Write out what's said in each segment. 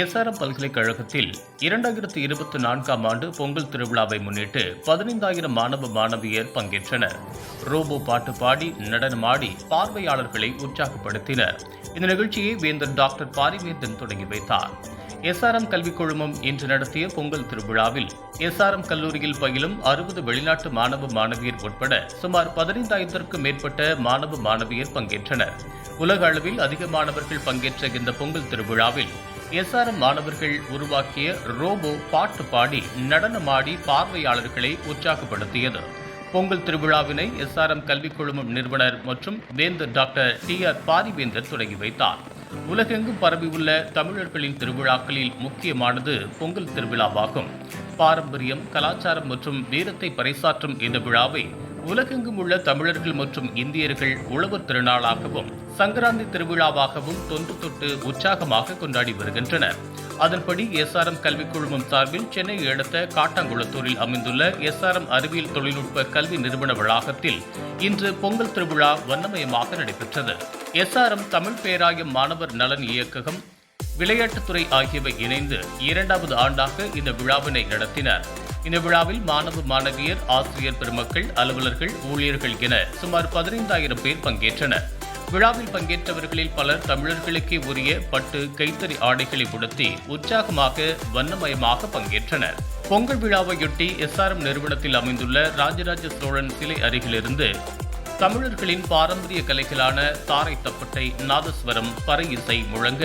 SRM பல்கலைக்கழகத்தில் இரண்டாயிரத்து இருபத்தி நான்காம் ஆண்டு பொங்கல் திருவிழாவை முன்னிட்டு பதினைந்தாயிரம் மாணவ மாணவியர் பங்கேற்றனர். ரோபோ பாட்டு பாடி நடனமாடி பார்வையாளர்களை உற்சாகப்படுத்தினர். இந்த நிகழ்ச்சியை வேந்தர் டாக்டர் பாரிவேந்தன் தொடங்கி வைத்தார். எஸ்ஆர்எம் கல்விக் குழுமம் இன்று நடத்திய பொங்கல் திருவிழாவில் எஸ்ஆர்எம் கல்லூரியில் பயிலும் அறுபது வெளிநாட்டு மாணவ மாணவியர் உட்பட சுமார் பதினைந்தாயிரத்திற்கும் மேற்பட்ட மாணவ மாணவியர் பங்கேற்றனர். உலக அளவில் அதிக மாணவர்கள் பங்கேற்ற இந்த பொங்கல் திருவிழாவில் எஸ்ஆர்எம் மாணவர்கள் உருவாக்கிய ரோபோ பாட்டு பாடி நடனமாடி பார்வையாளர்களை உற்சாகப்படுத்தியது. பொங்கல் திருவிழாவினை எஸ்ஆர்எம் கல்விக் குழுமம் நிறுவனர் மற்றும் வேந்தர் டாக்டர் டி ஆர் பாரிவேந்தர் தொடங்கி வைத்தார். உலகெங்கும் பரவியுள்ள தமிழர்களின் திருவிழாக்களில் முக்கியமானது பொங்கல் திருவிழாவாகும். பாரம்பரியம் கலாச்சாரம் மற்றும் வீரத்தை பறைசாற்றும் இந்த விழாவை உலகெங்கும் உள்ள தமிழர்கள் மற்றும் இந்தியர்கள் உழவர் திருநாளாகவும் சங்கராந்தி திருவிழாவாகவும் தொன்று தொட்டு உற்சாகமாக கொண்டாடி வருகின்றனர். அதன்படி எஸ்ஆர்எம் கல்விக் குழுமம் சார்பில் சென்னை அடுத்த காட்டாங்குளத்தூரில் அமைந்துள்ள எஸ்ஆர்எம் அறிவியல் தொழில்நுட்ப கல்வி நிறுவன வளாகத்தில் இன்று பொங்கல் திருவிழா வண்ணமயமாக நடைபெற்றது. எஸ்ஆர்எம் தமிழ் பேராயம் மாணவர் நலன் இயக்ககம் விளையாட்டுத்துறை ஆகியவை இணைந்து இரண்டாவது ஆண்டாக இந்த விழாவினை நடத்தினர். இந்த விழாவில் மாணவ மாணவியர் ஆசிரியர் பெருமக்கள் அலுவலர்கள் ஊழியர்கள் என சுமார் பதினைந்தாயிரம் பேர் பங்கேற்றனர். விழாவில் பங்கேற்றவர்களில் பலர் தமிழர்களுக்கே உரிய பட்டு கைத்தறி ஆடைகளை உடுத்தி உற்சாகமாக வண்ணமயமாக பங்கேற்றனர். பொங்கல் விழாவையொட்டி எஸ்ஆர்எம் நிறுவனத்தில் அமைந்துள்ள ராஜராஜ சோழன் சிலை அருகிலிருந்து தமிழர்களின் பாரம்பரிய கலைகளான தாரை தப்பட்டை நாதஸ்வரம் பறை இசை முழங்க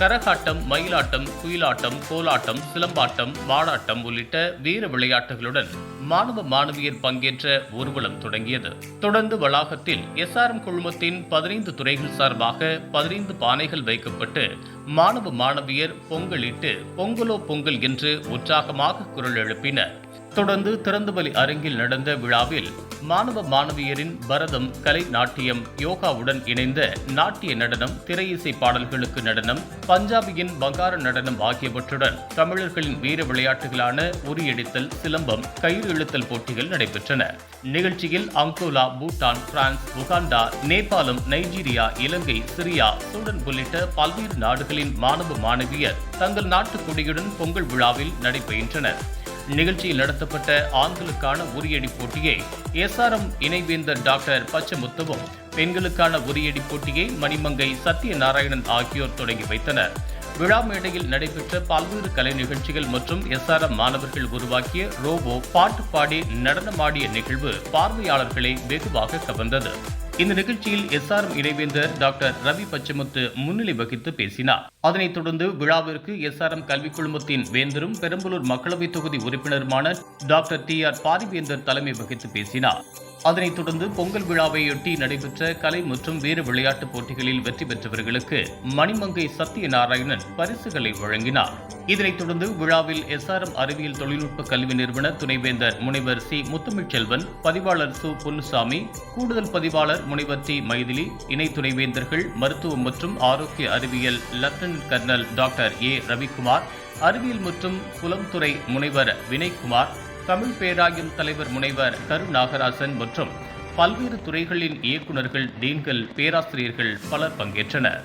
கரகாட்டம் மயிலாட்டம் குயிலாட்டம் கோலாட்டம் சிலம்பாட்டம் வாடாட்டம் உள்ளிட்ட வீர விளையாட்டுகளுடன் மாணவ மாணவியர் பங்கேற்ற ஊர்வலம் தொடங்கியது. தொடர்ந்து வளாகத்தில் எஸ்ஆர்எம் குழுமத்தின் பதினைந்து துறைகள் சார்பாக பதினைந்து பானைகள் வைக்கப்பட்டு மாணவ மாணவியர் பொங்கலிட்டு பொங்கலோ பொங்கல் என்று உற்சாகமாக குரல் எழுப்பினர். தொடர்ந்து திறந்தவெளி அரங்கில் நடந்த விழாவில் மாணவ மாணவியரின் பரதம் கலை நாட்டியம் யோகாவுடன் இணைந்த நாட்டிய நடனம் திரையிசை பாடல்களுக்கு நடனம் பஞ்சாபியின் பங்கார நடனம் ஆகியவற்றுடன் தமிழர்களின் வீர விளையாட்டுகளான உரியடித்தல் சிலம்பம் கயிறு இழுத்தல் போட்டிகள் நடைபெற்றன. நிகழ்ச்சியில் அங்கோலா பூட்டான் பிரான்ஸ் உகாண்டா நேபாளம் நைஜீரியா இலங்கை சிரியா சூடன் உள்ளிட்ட பல்வேறு நாடுகளின் மாணவ மாணவியர் தங்கள் நாட்டு கொடியுடன் பொங்கல் விழாவில் நடைபெற்றனர் நிகழ்ச்சியில் நடத்தப்பட்ட ஆண்களுக்கான உரியடி போட்டியை எஸ்ஆர்எம் இணைவேந்தர் டாக்டர் பச்சமுத்துவும் பெண்களுக்கான உரியடி போட்டியை மணிமங்கை சத்யநாராயணன் ஆகியோர் தொடங்கி வைத்தனர். விழா மேடையில் நடைபெற்ற பல்வேறு கலை நிகழ்ச்சிகள் மற்றும் எஸ்ஆர்எம் மாணவர்கள் உருவாக்கிய ரோபோ பாட்டு பாடி நடனமாடிய நிகழ்வு பார்வையாளர்களை வெகுவாக கவர்ந்தது. இந்த நிகழ்ச்சியில் எஸ்ஆர்எம் இணைவேந்தர் டாக்டர் ரவி பச்சமுத்து முன்னிலை வகித்து பேசினார். அதனைத் தொடர்ந்து விழாவிற்கு எஸ்ஆர்எம் கல்விக் குழுமத்தின் வேந்தரும் பெரம்பலூர் மக்களவைத் தொகுதி உறுப்பினருமான டாக்டர் டி ஆர் பாரிவேந்தர் தலைமை வகித்து பேசினார். அதனைத் தொடர்ந்து பொங்கல் விழாவையொட்டி நடைபெற்ற கலை மற்றும் வீர விளையாட்டுப் போட்டிகளில் வெற்றி பெற்றவர்களுக்கு மணிமங்கை சத்யநாராயணன் பரிசுகளை வழங்கினார். இதனைத் தொடர்ந்து விழாவில் எஸ்ஆர்எம் அறிவியல் தொழில்நுட்ப கல்வி நிறுவன துணைவேந்தர் முனைவர் சி. முத்துமிழ்ச்செல்வன் பதிவாளர் சு. பொன்னுசாமி கூடுதல் பதிவாளர் முனைவர் டி. மைதிலி இணை துணைவேந்தர்கள் மருத்துவம் மற்றும் ஆரோக்கிய அறிவியல் lieutenant colonel doctor A. Ravikumar அறிவியல் மற்றும் புலம்துறை முனைவர் வினய்குமார் தமிழ் பேராயம் தலைவர் முனைவர் கரு நாகராசன் மற்றும் பல்வேறு துறைகளின் இயக்குநர்கள் டீன்கள் பேராசிரியர்கள் பலர் பங்கேற்றனர்.